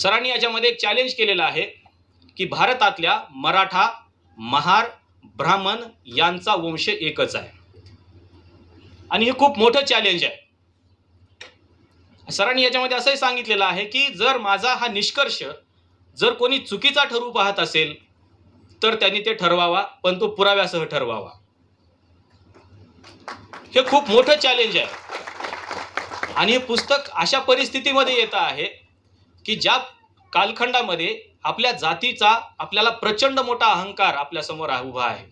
सरांनी याच्यामध्ये एक चॅलेंज केलेलं आहे की भारतातल्या मराठा महार ब्राह्मण यांचा वंश एकच आहे. आणि हे खूप मोठं चॅलेंज आहे. सरांनी याच्यामध्ये असंही सांगितलेलं आहे की जर माझा हा निष्कर्ष जर कोणी चुकीचा ठरवू पाहत असेल तर त्यांनी ते ठरवावा पण तो पुराव्यासह ठरवावा. हे खूप मोठं चॅलेंज आहे. आणि हे पुस्तक अशा परिस्थितीमध्ये येतं आहे की ज्या कालखंडामध्ये आपल्या जातीचा आपल्याला प्रचंड मोठा अहंकार आपल्यासमोर उभा आहे.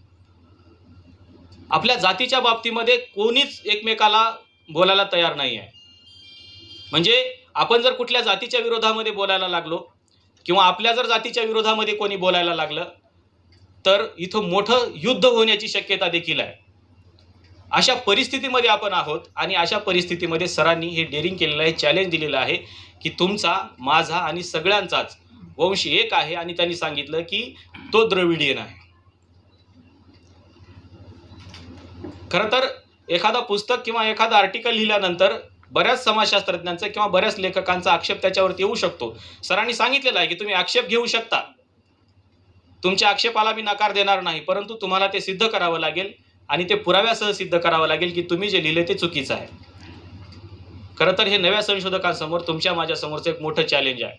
आपल्या जातीच्या बाबतीमध्ये कोणीच एकमेकाला बोलायला तयार नाही आहे. म्हणजे आपण जर कुठल्या जातीच्या विरोधामध्ये बोलायला लागलो किंवा आपल्या जर जातीच्या विरोधामध्ये कोणी बोलायला लागलं तर इथं मोठं युद्ध होण्याची शक्यता देखील आहे. अशा परिस्थितीमध्ये आपण आहोत आणि अशा परिस्थितीमध्ये सरांनी हे डेअरिंग केलेलं आहे चॅलेंज दिलेलं आहे की तुमचा माझा आणि सगळ्यांचाच वंश एक आहे आणि त्यांनी सांगितलं की तो द्रविडियन आहे. खरं तर एखादा पुस्तक किंवा एखादं आर्टिकल लिहिल्यानंतर बऱ्याच समाजशास्त्रज्ञांचा किंवा बऱ्याच लेखकांचा आक्षेप त्याच्यावरती येऊ शकतो. सरांनी सांगितलेलं आहे की तुम्ही आक्षेप घेऊ शकता. तुमच्या आक्षेपाला मी नकार देणार नाही परंतु तुम्हाला ते सिद्ध करावं लागेल. आणि ते पुराव्यासह सिद्ध करावं लागेल की तुम्ही जे लिहिले ते चुकीचं आहे. खरं तर हे नव्या संशोधकांसमोर तुमच्या माझ्यासमोरचं एक मोठं चॅलेंज आहे.